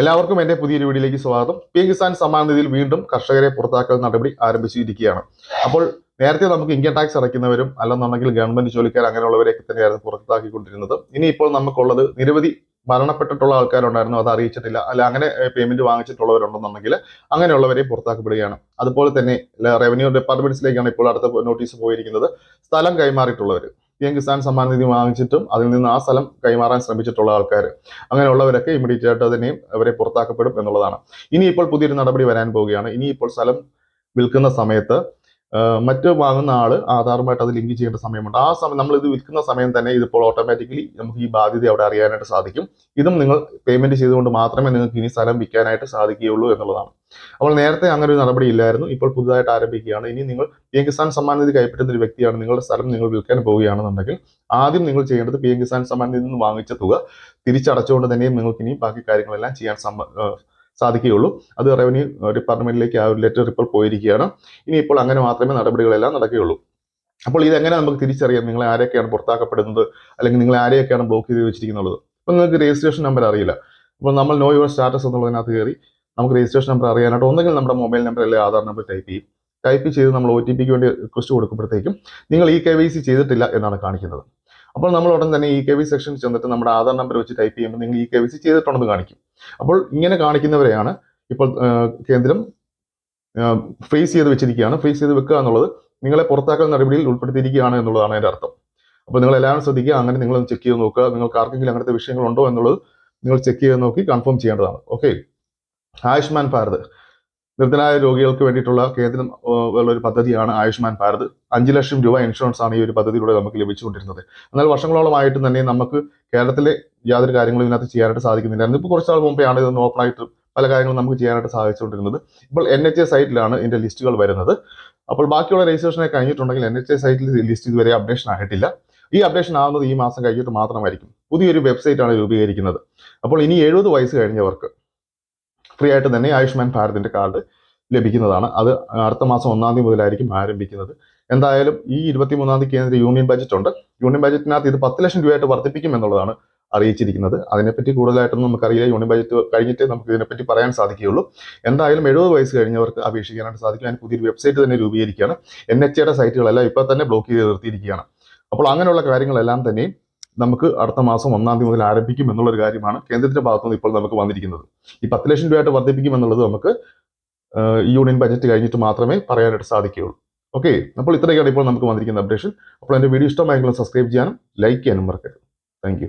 എല്ലാവർക്കും എന്റെ പുതിയൊരു വീഡിയോയിലേക്ക് സ്വാഗതം. പി എം കിസാൻ സമ്മാൻ നിധിയിൽ വീണ്ടും കർഷകരെ പുറത്താക്കൽ നടപടി ആരംഭിച്ചിരിക്കുകയാണ്. അപ്പോൾ നേരത്തെ നമുക്ക് ഇൻകം ടാക്സ് അടയ്ക്കുന്നവരും അല്ലെന്നുണ്ടെങ്കിൽ ഗവൺമെന്റ് ജോലിക്കാർ അങ്ങനെയുള്ളവരെയൊക്കെ തന്നെയായിരുന്നു പുറത്താക്കിക്കൊണ്ടിരുന്നത്. ഇനി ഇപ്പോൾ നമുക്കുള്ളത് നിരവധി മരണപ്പെട്ടിട്ടുള്ള ആൾക്കാരുണ്ടായിരുന്നു അത് അറിയിച്ചിട്ടില്ല. അല്ല അങ്ങനെ പേയ്മെന്റ് വാങ്ങിച്ചിട്ടുള്ളവരുണ്ടെന്നുണ്ടെങ്കിൽ അങ്ങനെയുള്ളവരെ പുറത്താക്കപ്പെടുകയാണ്. അതുപോലെ തന്നെ റവന്യൂ ഡിപ്പാർട്ട്മെന്റ്സിലേക്കാണ് ഇപ്പോൾ അടുത്ത നോട്ടീസ് പോയിരിക്കുന്നത്. സ്ഥലം കൈമാറിയിട്ടുള്ളവർ പി എം കിസാൻ സമ്മാൻ നിധി വാങ്ങിച്ചിട്ടും അതിൽ നിന്ന് ആ സ്ഥലം കൈമാറാൻ ശ്രമിച്ചിട്ടുള്ള ആൾക്കാർ അങ്ങനെയുള്ളവരൊക്കെ ഇമ്മീഡിയറ്റ് ആയിട്ട് തന്നെയും അവരെ പുറത്താക്കപ്പെടും എന്നുള്ളതാണ്. ഇനിയിപ്പോൾ പുതിയൊരു നടപടി വരാൻ പോവുകയാണ്. ഇനിയിപ്പോൾ സ്ഥലം വിൽക്കുന്ന സമയത്ത് മറ്റ് വാങ്ങുന്ന ആൾ ആധാറുമായിട്ട് അത് ലിങ്ക് ചെയ്യേണ്ട സമയമുണ്ട്. ആ സമയം നമ്മൾ ഇത് വിൽക്കുന്ന സമയം തന്നെ ഇതിപ്പോൾ ഓട്ടോമാറ്റിക്കലി നമുക്ക് ഈ ബാധ്യത അവിടെ അറിയാനായിട്ട് സാധിക്കും. ഇതും നിങ്ങൾ പേയ്മെന്റ് ചെയ്തുകൊണ്ട് മാത്രമേ നിങ്ങൾക്ക് ഇനി സ്ഥലം വിൽക്കാനായിട്ട് സാധിക്കുകയുള്ളൂ എന്നുള്ളതാണ്. അപ്പോൾ നേരത്തെ അങ്ങനെ ഒരു നടപടി ഇല്ലായിരുന്നു. ഇപ്പോൾ പുതുതായിട്ട് ആരംഭിക്കുകയാണ്. ഇനി നിങ്ങൾ പി എം കിസാൻ സമ്മാൻ നിധി കൈപ്പറ്റുന്ന ഒരു വ്യക്തിയാണ്. നിങ്ങളുടെ സ്ഥലം നിങ്ങൾ വിൽക്കാൻ പോവുകയാണെന്നുണ്ടെങ്കിൽ ആദ്യം നിങ്ങൾ ചെയ്യേണ്ടത് പി എം കിസാൻ സമ്മാൻ നിധിയിൽ നിന്ന് വാങ്ങിച്ച തുക തിരിച്ചടച്ചുകൊണ്ട് തന്നെയും നിങ്ങൾക്ക് ഇനി ബാക്കി കാര്യങ്ങളെല്ലാം ചെയ്യാൻ സാധിക്കുകയുള്ളൂ. അത് റവന്യൂ ഡിപ്പാർട്ട്മെന്റിലേക്ക് ആ ഒരു ലെറ്റർ ഇപ്പോൾ പോയിരിക്കുകയാണ്. ഇനി ഇപ്പോൾ അങ്ങനെ മാത്രമേ നടപടികളെല്ലാം നടക്കുകയുള്ളൂ. അപ്പോൾ ഇതെങ്ങനെ നമുക്ക് തിരിച്ചറിയാം? നിങ്ങൾ ആരെയൊക്കെയാണ് പുറത്താക്കപ്പെടുന്നത്? അല്ലെങ്കിൽ നിങ്ങൾ ആരെയൊക്കെയാണ് ബ്ലോക്ക് ചെയ്ത് വെച്ചിരിക്കുന്നത് അപ്പോൾ നിങ്ങൾക്ക് രജിസ്ട്രേഷൻ നമ്പർ അറിയില്ല. അപ്പോൾ നമ്മൾ നോ യുവർ സ്റ്റാറ്റസ് എന്നുള്ളതിനകത്ത് കയറി നമുക്ക് രജിസ്ട്രേഷൻ നമ്പർ അറിയാനായിട്ട് ഒന്നെങ്കിൽ നമ്മുടെ മൊബൈൽ നമ്പർ അല്ലെങ്കിൽ ആധാർ നമ്പർ ടൈപ്പ് ചെയ്യും. ടൈപ്പ് ചെയ്ത് നമ്മൾ ഒ ടി പിക്ക് വേണ്ടി റിക്വസ്റ്റ് കൊടുക്കുമ്പോഴത്തേക്കും നിങ്ങൾ ഇ കെ വൈ സി ചെയ്തിട്ടില്ല എന്നാണ് കാണിക്കുന്നത്. അപ്പോൾ നമ്മൾ ഉടൻ തന്നെ ഇ കെ വി സെക്ഷനിൽ ചെന്നിട്ട് നമ്മുടെ ആധാർ നമ്പർ വെച്ച് ടൈപ്പ് ചെയ്യുമ്പോൾ നിങ്ങൾ ഇ കെ വി സി ചെയ്തിട്ടുണ്ടെന്ന് കാണിക്കും. അപ്പോൾ ഇങ്ങനെ കാണിക്കുന്നവരെയാണ് ഇപ്പോൾ കേന്ദ്രം ഫേസ് ചെയ്ത് വെച്ചിരിക്കുകയാണ്. ഫേസ് ചെയ്ത് വെക്കുക എന്നുള്ളത് നിങ്ങളെ പുറത്താക്കൽ നടപടിയിൽ ഉൾപ്പെടുത്തിയിരിക്കുകയാണ് എന്നുള്ളതാണ് അതിന്റെ അർത്ഥം. അപ്പോൾ നിങ്ങൾ എല്ലാവരും ശ്രദ്ധിക്കുക അങ്ങനെ നിങ്ങളൊന്ന് ചെക്ക് ചെയ്ത് നോക്കുക. നിങ്ങൾക്ക് ആർക്കെങ്കിലും അങ്ങനത്തെ വിഷയങ്ങളുണ്ടോ എന്നുള്ളത് നിങ്ങൾ ചെക്ക് ചെയ്ത് നോക്കി കൺഫേം ചെയ്യേണ്ടതാണ്. ഓക്കെ ആയുഷ്മാൻ ഭാരത്. നിർദ്ധനായ രോഗികൾക്ക് വേണ്ടിയിട്ടുള്ള കേന്ദ്രം ഉള്ള ഒരു പദ്ധതിയാണ് ആയുഷ്മാൻ ഭാരത്. അഞ്ച് ലക്ഷം രൂപ ഇൻഷുറൻസ് ആണ് ഈ ഒരു പദ്ധതിയിലൂടെ നമുക്ക് ലഭിച്ചുകൊണ്ടിരുന്നത്. എന്നാൽ വർഷങ്ങളോളമായിട്ട് തന്നെ നമുക്ക് കേരളത്തിലെ യാതൊരു കാര്യങ്ങളും ഇതിനകത്ത് ചെയ്യാനായിട്ട് സാധിക്കുന്നില്ലായിരുന്നു ഇപ്പോൾ കുറച്ച് നാൾ ആണ് ഇതൊന്ന് ഓപ്പൺ ആയിട്ട് പല കാര്യങ്ങളും നമുക്ക് ചെയ്യാനായിട്ട് സാധിച്ചുകൊണ്ടിരുന്നത്. ഇപ്പോൾ എൻ എച്ച് എ സൈറ്റിലാണ് ഇതിന്റെ ലിസ്റ്റുകൾ വരുന്നത്. അപ്പോൾ ബാക്കിയുള്ള രജിസ്ട്രേഷനെ കഴിഞ്ഞിട്ടുണ്ടെങ്കിൽ എൻ എച്ച് എ സൈറ്റിൽ ലിസ്റ്റ് ഇതുവരെ അപ്ഡേഷൻ ആയിട്ടില്ല. ഈ അപ്ഡേഷൻ ആവുന്നത് ഈ മാസം കഴിഞ്ഞിട്ട് മാത്രമായിരിക്കും. പുതിയൊരു വെബ്സൈറ്റ് ആണ് രൂപീകരിക്കുന്നത്. അപ്പോൾ ഇനി എഴുപത് വയസ്സ് കഴിഞ്ഞവർക്ക് ഫ്രീ ആയിട്ട് തന്നെ ആയുഷ്മാൻ ഭാരതിന്റെ കാർഡ് ലഭിക്കുന്നതാണ്. അത് അടുത്ത മാസം ഒന്നാം തീയതി മുതലായിരിക്കും ആരംഭിക്കുന്നത്. എന്തായാലും ഈ ഇരുപത്തിമൂന്നാം തീയതി കേന്ദ്ര യൂണിയൻ ബജറ്റ് ഉണ്ട്. യൂണിയൻ ബജറ്റിനകത്ത് ഇത് പത്ത് ലക്ഷം രൂപയായിട്ട് വർദ്ധിപ്പിക്കും എന്നുള്ളതാണ് അറിയിച്ചിരിക്കുന്നത്. അതിനെപ്പറ്റി കൂടുതലായിട്ടൊന്നും നമുക്കറിയില്ല. യൂണിയൻ ബജറ്റ് കഴിഞ്ഞിട്ട് നമുക്ക് ഇതിനെപ്പറ്റി പറയാൻ സാധിക്കുകയുള്ളൂ. എന്തായാലും എഴുപത് വയസ്സ് കഴിഞ്ഞവർക്ക് അപേക്ഷിക്കാനായിട്ട് സാധിക്കും അതിന് പുതിയൊരു വെബ്സൈറ്റ് തന്നെ രൂപീകരിക്കുകയാണ്. എൻ എച്ച് എയുടെ സൈറ്റുകളെല്ലാം ഇപ്പോൾ തന്നെ ബ്ലോക്ക് ചെയ്ത് നിർത്തിയിരിക്കുകയാണ്. അപ്പോൾ അങ്ങനെയുള്ള കാര്യങ്ങളെല്ലാം തന്നെ നമുക്ക് അടുത്ത മാസം ഒന്നാം തീയതി മുതൽ ആരംഭിക്കും എന്നുള്ള ഒരു കാര്യമാണ് കേന്ദ്രത്തിന്റെ ഭാഗത്തുനിന്ന് ഇപ്പോൾ നമുക്ക് വന്നിരിക്കുന്നത്. ഈ പത്ത് ലക്ഷം രൂപയായിട്ട് വർദ്ധിപ്പിക്കും എന്നുള്ളത് നമുക്ക് യൂണിയൻ ബജറ്റ് കഴിഞ്ഞിട്ട് മാത്രമേ പറയാനായിട്ട് സാധിക്കുകയുള്ളൂ. ഓക്കെ അപ്പോൾ ഇത്രയൊക്കെയാണ് ഇപ്പോൾ നമുക്ക് വന്നിരിക്കുന്ന അപ്ഡേഷൻ. അപ്പോൾ എന്റെ വീഡിയോ ഇഷ്ടമായെങ്കിലും സബ്സ്ക്രൈബ് ചെയ്യാനും ലൈക്ക് ചെയ്യാനും മറക്കരുത്. താങ്ക്